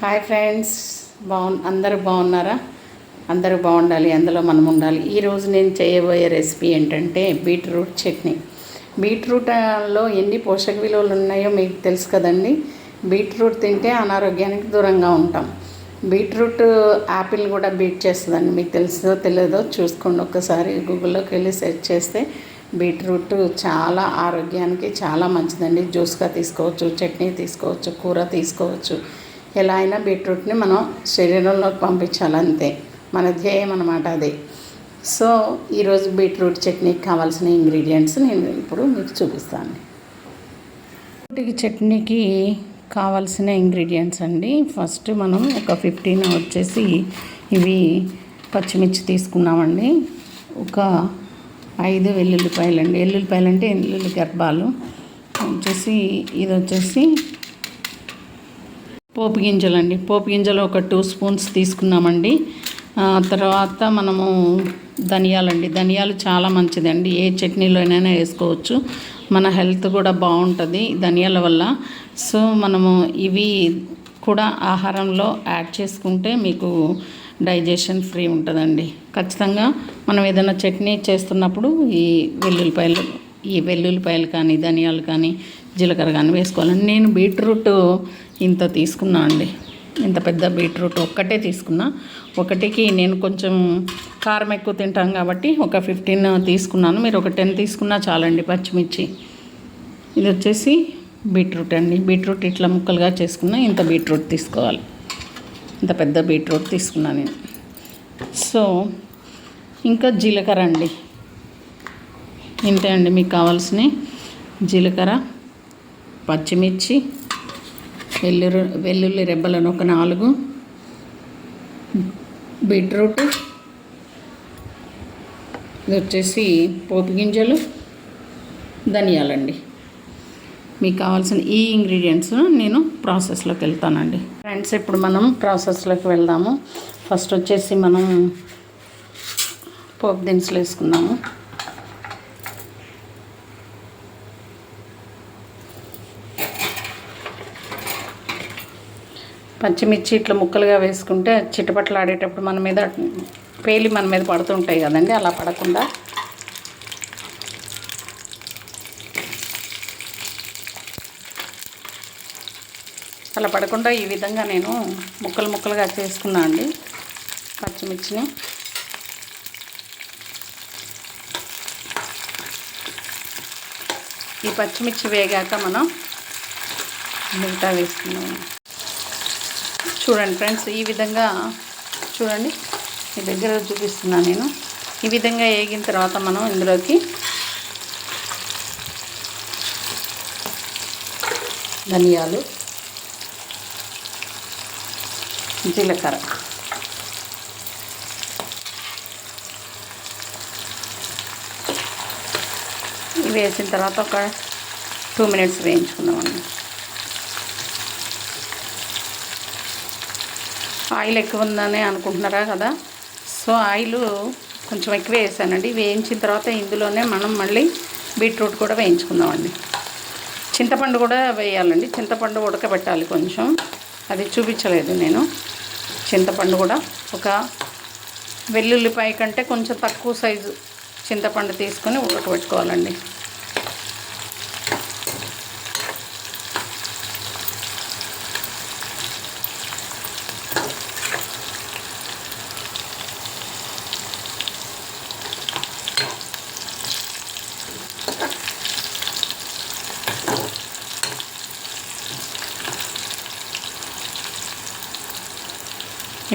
Hi friends బాగు అందరూ బాగున్నారా అందరూ బాగుండాలి అందులో మనం ఉండాలి. ఈరోజు నేను చేయబోయే రెసిపీ ఏంటంటే బీట్రూట్ చట్నీ. బీట్రూట్లో ఎన్ని పోషక విలువలు ఉన్నాయో మీకు తెలుసు కదండి. బీట్రూట్ తింటే అనారోగ్యానికి దూరంగా ఉంటాం. బీట్రూట్ యాపిల్ కూడా బీట్ చేస్తుందండి. మీకు తెలుసో తెలియదో చూసుకోండి ఒక్కసారి. గూగుల్లోకి వెళ్ళి సెర్చ్ చేస్తే బీట్రూట్ చాలా ఆరోగ్యానికి చాలా మంచిదండి. జ్యూస్గా తీసుకోవచ్చు చట్నీ తీసుకోవచ్చు కూర తీసుకోవచ్చు. ఎలా అయినా బీట్రూట్ని మనం శరీరంలోకి పంపించాలి అంతే మన ధ్యేయం అనమాట అది. సో ఈరోజు బీట్రూట్ చట్నీకి కావాల్సిన ఇంగ్రీడియంట్స్ నేను ఇప్పుడు మీకు చూపిస్తాను. బీట్రూట్ చట్నీకి కావాల్సిన ఇంగ్రీడియంట్స్ అండి. ఫస్ట్ మనం ఒక ఫిఫ్టీన్ వచ్చేసి ఇవి పచ్చిమిర్చి తీసుకున్నామండి. ఒక ఐదు వెల్లుల్లిపాయలు అండి వెల్లుల్లిపాయలు అంటే వెల్లుల్లి గర్భాలు. వచ్చేసి ఇది వచ్చేసి పోపు గింజలండి. పోపు గింజలు ఒక టూ స్పూన్స్ తీసుకున్నామండి. తర్వాత మనము ధనియాలండి. ధనియాలు చాలా మంచిదండి. ఏ చట్నీలోనైనా వేసుకోవచ్చు. మన హెల్త్ కూడా బాగుంటుంది ధనియాల వల్ల. సో మనము ఇవి కూడా ఆహారంలో యాడ్ చేసుకుంటే మీకు డైజెషన్ ఫ్రీ ఉంటుందండి. ఖచ్చితంగా మనం ఏదైనా చట్నీ చేస్తున్నప్పుడు ఈ వెల్లుల్లిపాయలు ఈ వెల్లుల్లిపాయలు కానీ ధనియాలు కానీ జీలకర్ర కానీ వేసుకోవాలండి నేను బీట్రూట్ ఇంత తీసుకున్నా అండి. ఇంత పెద్ద బీట్రూట్ ఒక్కటే తీసుకున్నా. ఒకటికి నేను కొంచెం కారం ఎక్కువ తింటాం కాబట్టి ఒక ఫిఫ్టీన్ తీసుకున్నాను. మీరు ఒక టెన్ తీసుకున్నా చాలండి పచ్చిమిర్చి. ఇది వచ్చేసి బీట్రూట్ అండి. బీట్రూట్ ఇట్లా ముక్కలుగా చేసుకున్నా ఇంత బీట్రూట్ తీసుకోవాలి. ఇంత పెద్ద బీట్రూట్ తీసుకున్నా నేను. సో ఇంకా జీలకర్ర అండి. ఇంతే అండి మీకు కావాల్సినవి. జీలకర్ర పచ్చిమిర్చి వెల్లుల్లి వెల్లుల్లి రెబ్బలను ఒక నాలుగు బీట్రూట్ ఇది వచ్చేసి పోపు గింజలు ధనియాలండి. మీకు కావాల్సిన ఈ ఇంగ్రీడియంట్స్ నేను ప్రాసెస్లోకి వెళ్తానండి. ఫ్రెండ్స్ ఇప్పుడు మనం ప్రాసెస్లోకి వెళ్దాము. ఫస్ట్ వచ్చేసి మనం పోపు దినుసులు వేసుకుందాము. పచ్చిమిర్చి ఇట్లా ముక్కలుగా వేసుకుంటే చిటపట్లు ఆడేటప్పుడు మన మీద పేలి మన మీద పడుతుంటాయి కదండి అలా పడకుండా. అలా పడకుండా ఈ విధంగా నేను ముక్కలు ముక్కలుగా చేసుకున్నా అండి పచ్చిమిర్చిని. ఈ పచ్చిమిర్చి వేగాక మనం మిగతా వేసుకున్నాం చూడండి ఫ్రెండ్స్ ఈ విధంగా చూడండి. మీ దగ్గర చూపిస్తున్నాను నేను. ఈ విధంగా వేగిన తర్వాత మనం ఇందులోకి ధనియాలు జీలకర్ర. వేసిన తర్వాత ఒక టూ మినిట్స్ వేయించుకుందామండి ఆయిల్ ఎక్కువ ఉందని అనుకుంటున్నారా కదా? సో ఆయిల్ కొంచెం ఎక్కువ వేసానండి. వేయించిన తర్వాత ఇందులోనే మనం మళ్ళీ బీట్రూట్ కూడా వేయించుకుందామండి. చింతపండు కూడా వేయాలండి. చింతపండు ఉడకబెట్టాలి కొంచెం. అది చూపించలేదు నేను. చింతపండు కూడా ఒక వెల్లుల్లిపాయ కంటే కొంచెం తక్కువ సైజు చింతపండు తీసుకొని ఉడకబెట్టుకోవాలండి.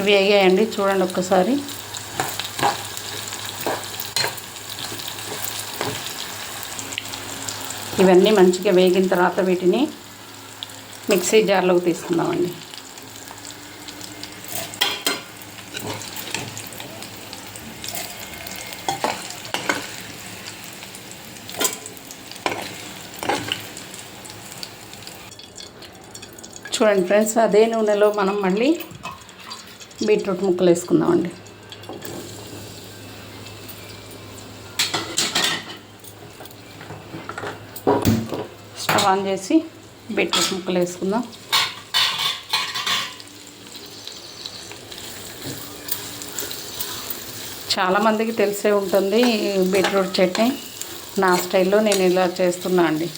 వేగాయండి చూడండి ఒక్కసారి. ఇవన్నీ మంచిగా వేగిన తర్వాత వీటిని మిక్సీ జార్లోకి తీసుకుందామండి. చూడండి ఫ్రెండ్స్ అదే నూనెలో మనం మళ్ళీ బీట్రూట్ ముక్కలు వేసుకుందామండి. స్టవ్ ఆన్ చేసి బీట్రూట్ ముక్కలు వేసుకుందాం. చాలామందికి తెలిసే ఉంటుంది బీట్రూట్ చట్నీ. నా స్టైల్లో నేను ఇలా చేస్తున్నా అండి.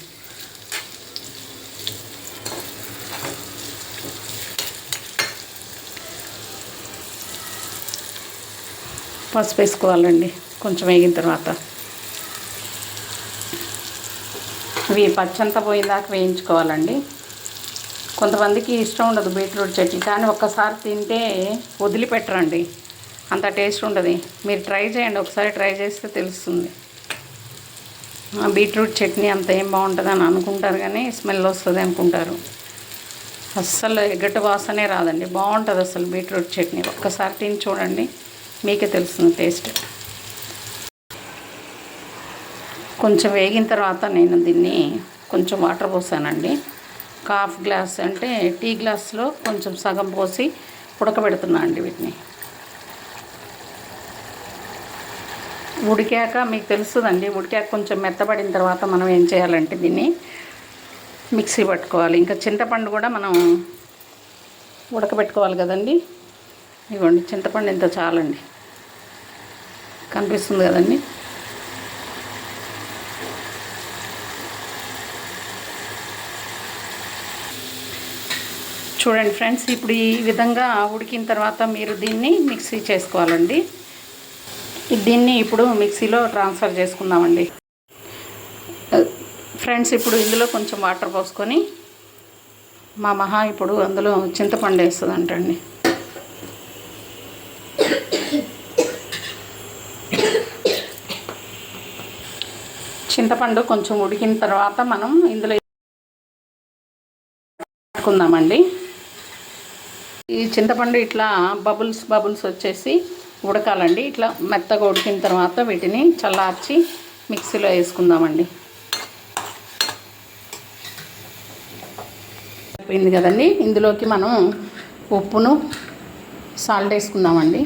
పసుపు వేసుకోవాలండి. కొంచెం వేగిన తర్వాత. ఇవి పచ్చంతా పోయిందాక వేయించుకోవాలండి. కొంతమందికి ఇష్టం ఉండదు బీట్రూట్ చట్నీ కానీ ఒక్కసారి తింటే వదిలిపెట్టరండి. అంత టేస్ట్ ఉండదు. మీరు ట్రై చేయండి. ఒకసారి ట్రై చేస్తే తెలుస్తుంది. బీట్రూట్ చట్నీ అంత ఏం బాగుంటుంది అని అనుకుంటారు కానీ స్మెల్ వస్తుంది అనుకుంటారు. అస్సలు ఎగటు వాసనే రాదండి. బాగుంటుంది అసలు బీట్రూట్ చట్నీ. ఒక్కసారి తిని చూడండి. మీకే తెలుస్తుంది టేస్ట్. కొంచెం వేగిన తర్వాత నేను దీన్ని కొంచెం వాటర్ పోసానండి. హాఫ్ గ్లాస్ అంటే టీ గ్లాస్లో కొంచెం సగం పోసి ఉడకబెడుతున్నా అండి వీటిని. ఉడికాక మీకు తెలుస్తుందండి ఉడికాక కొంచెం మెత్తబడిన తర్వాత మనం ఏం చేయాలంటే దీన్ని మిక్సీ పట్టుకోవాలి. ఇంకా చింతపండు కూడా మనం ఉడకబెట్టుకోవాలి కదండి. ఇవ్వండి చింతపండు ఇంత చాలండి. కనిపిస్తుంది కదండి. చూడండి ఫ్రెండ్స్ ఇప్పుడు ఈ విధంగా ఉడికిన తర్వాత మీరు దీన్ని మిక్సీ చేసుకోవాలండి. దీన్ని ఇప్పుడు మిక్సీలో ట్రాన్స్ఫర్ చేసుకుందామండి. ఫ్రెండ్స్ ఇప్పుడు ఇందులో కొంచెం వాటర్ పోసుకొని మా మహా ఇప్పుడు అందులో చింతపండు వేస్తుందంటండి. చింతపండు కొంచెం ఉడికిన తర్వాత మనం ఇందులో పెట్టుకుందామండి ఈ చింతపండు ఇట్లా బబుల్స్ బబుల్స్ వచ్చేసి ఉడకాలండి. ఇట్లా మెత్తగా ఉడికిన తర్వాత వీటిని చల్లార్చి మిక్సీలో వేసుకుందామండి. అయిపోయింది కదండి. ఇందులోకి మనం ఉప్పును సాల్ట్ వేసుకుందామండి.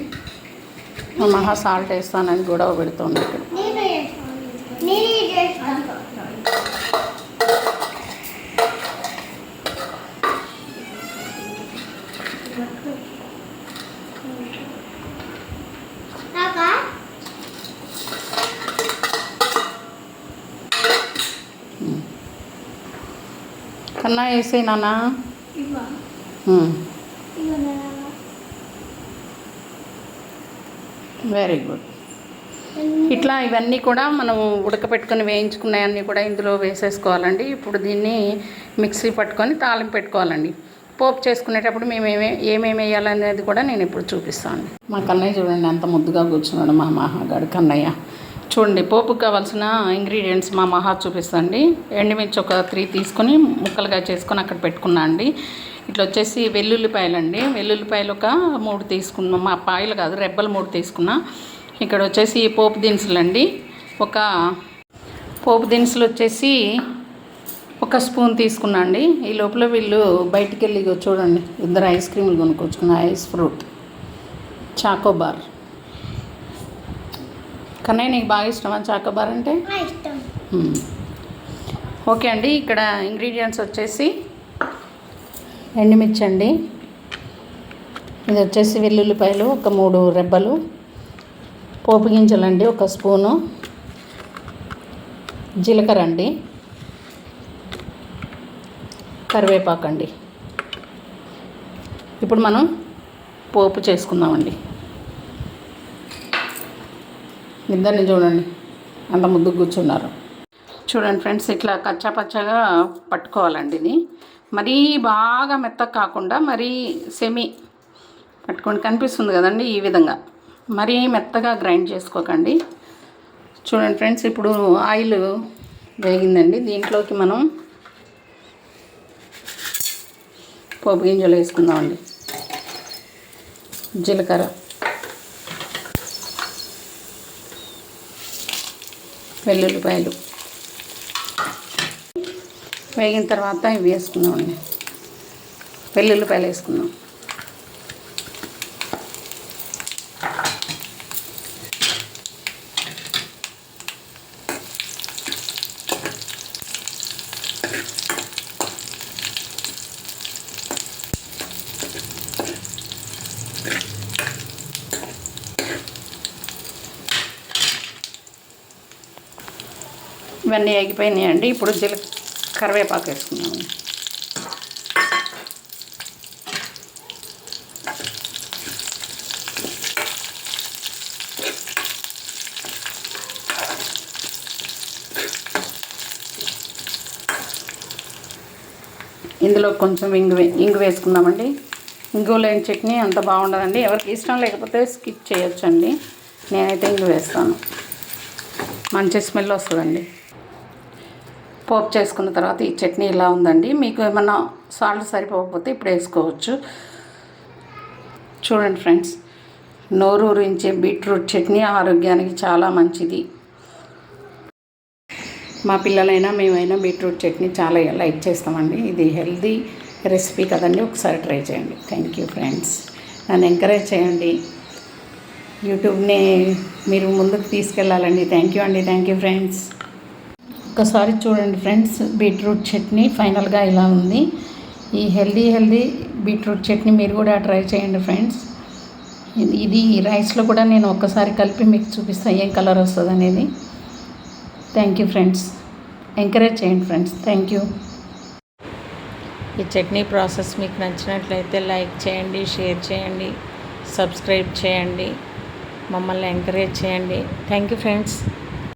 మహా సాల్ట్ వేస్తానని గొడవ పెడుతుంది. ఇక్కడ కన్నా వేసే నాన్న ఇవ్వ ఇవ్వ వెరీ గుడ్ ఇట్లా ఇవన్నీ కూడా మనం ఉడకపెట్టుకొని వేయించుకున్నవన్నీ కూడా ఇందులో వేసేసుకోవాలండి. ఇప్పుడు దీన్ని మిక్సీ పట్టుకొని తాలింపు పెట్టుకోవాలండి. పోపు చేసుకునేటప్పుడు మేము ఏమే ఏమేమి వేయాలనేది కూడా నేను ఇప్పుడు చూపిస్తాను. మా కన్నయ్య చూడండి అంత ముద్దుగా కూర్చున్నాడు మా మహాగాడు కన్నయ్య. చూడండి పోపుకి కావాల్సిన ఇంగ్రీడియంట్స్ మా మహా చూపిస్తాండి. ఎండుమిర్చి ఒక త్రీ తీసుకొని ముక్కలుగా చేసుకొని అక్కడ పెట్టుకున్నా అండి. ఇట్లా వచ్చేసి వెల్లుల్లిపాయలు అండి వెల్లుల్లిపాయలు ఒక మూడు తీసుకున్నాం మా పాయలు కాదు రెబ్బలు మూడు తీసుకున్నా. ఇక్కడ వచ్చేసి పోపు దినుసులండి. ఒక పోపు దినుసులు వచ్చేసి ఒక స్పూన్ తీసుకున్నా అండి ఈ లోపల వీళ్ళు బయటికి వెళ్ళి చూడండి ఇద్దరు ఐస్ క్రీములు కొనుక్కొచ్చుకున్న ఐస్ ఫ్రూట్ చాకోబార్ కన్నయ్య నీకు బాగా ఇష్టమా చాకోబార్ అంటే. ఓకే అండి ఇక్కడ ఇంగ్రీడియంట్స్ వచ్చేసి ఎండుమిర్చి అండి ఇది వచ్చేసి వెల్లుల్లిపాయలు ఒక మూడు రెబ్బలు పోపు గింజలండి ఒక స్పూను. జీలకర్ర అండి కరివేపాకు అండి ఇప్పుడు మనం పోపు చేసుకుందామండి. ఇద్దరిని చూడండి అంత ముద్దు కూర్చున్నారు. చూడండి ఫ్రెండ్స్ ఇట్లా కచ్చా పచ్చగా పట్టుకోవాలండి ఇది. మరీ బాగా మెత్తగా కాకుండా మరీ సెమీ పట్టుకోండి కనిపిస్తుంది కదండి ఈ విధంగా. మరీ మెత్తగా గ్రైండ్ చేసుకోకండి. చూడండి ఫ్రెండ్స్ ఇప్పుడు ఆయిల్ వేగిందండి. దీంట్లోకి మనం పోపు గింజలు వేసుకుందామండి. జీలకర్ర. వెల్లుల్లిపాయలు. వేగిన తర్వాత ఇవి వేసుకుందామండి. వెల్లుల్లిపాయలు వేసుకుందాం. ఇవన్నీ ఎగిపోయినాయండి ఇప్పుడు జీల కరివేపాకు వేసుకున్నాము ఇందులో కొంచెం ఇంగు ఇంగు వేసుకుందామండి. ఇంగు లేని చట్నీ అంత బాగుండదండి. ఎవరికి ఇష్టం లేకపోతే స్కిప్ చేయొచ్చండి. నేనైతే ఇంగు వేస్తాను. మంచి స్మెల్ వస్తుందండి. పోపు చేసుకున్న తర్వాత ఈ చట్నీ ఇలా ఉందండి. మీకు ఏమన్నా సాల్ట్ సరిపోకపోతే ఇప్పుడు వేసుకోవచ్చు. చూడండి ఫ్రెండ్స్ నోరు ఊరించే బీట్రూట్ చట్నీ ఆరోగ్యానికి చాలా మంచిది. మా పిల్లలైనా మేమైనా బీట్రూట్ చట్నీ చాలా లైక్ చేస్తామండి. ఇది హెల్దీ రెసిపీ కదండి. ఒకసారి ట్రై చేయండి. Thank you friends. నన్ను ఎంకరేజ్ చేయండి. యూట్యూబ్ని మీరు ముందుకు తీసుకెళ్ళాలండి థ్యాంక్ యూ అండి. Thank you friends. ఒకసారి చూడండి ఫ్రెండ్స్ బీట్రూట్ చట్నీ ఫైనల్గా ఇలా ఉంది. ఈ హెల్దీ హెల్దీ బీట్రూట్ చట్నీ మీరు కూడా ట్రై చేయండి ఫ్రెండ్స్. ఇది ఇది రైస్లో కూడా నేను ఒక్కసారి కలిపి మీకు చూపిస్తాను ఏం కలర్ వస్తుంది అనేది. థ్యాంక్ యూ ఫ్రెండ్స్ ఎంకరేజ్ చేయండి ఫ్రెండ్స్ థ్యాంక్ యూ ఈ చట్నీ ప్రాసెస్ మీకు నచ్చినట్లయితే లైక్ చేయండి షేర్ చేయండి సబ్స్క్రైబ్ చేయండి. మమ్మల్ని ఎంకరేజ్ చేయండి. Thank you friends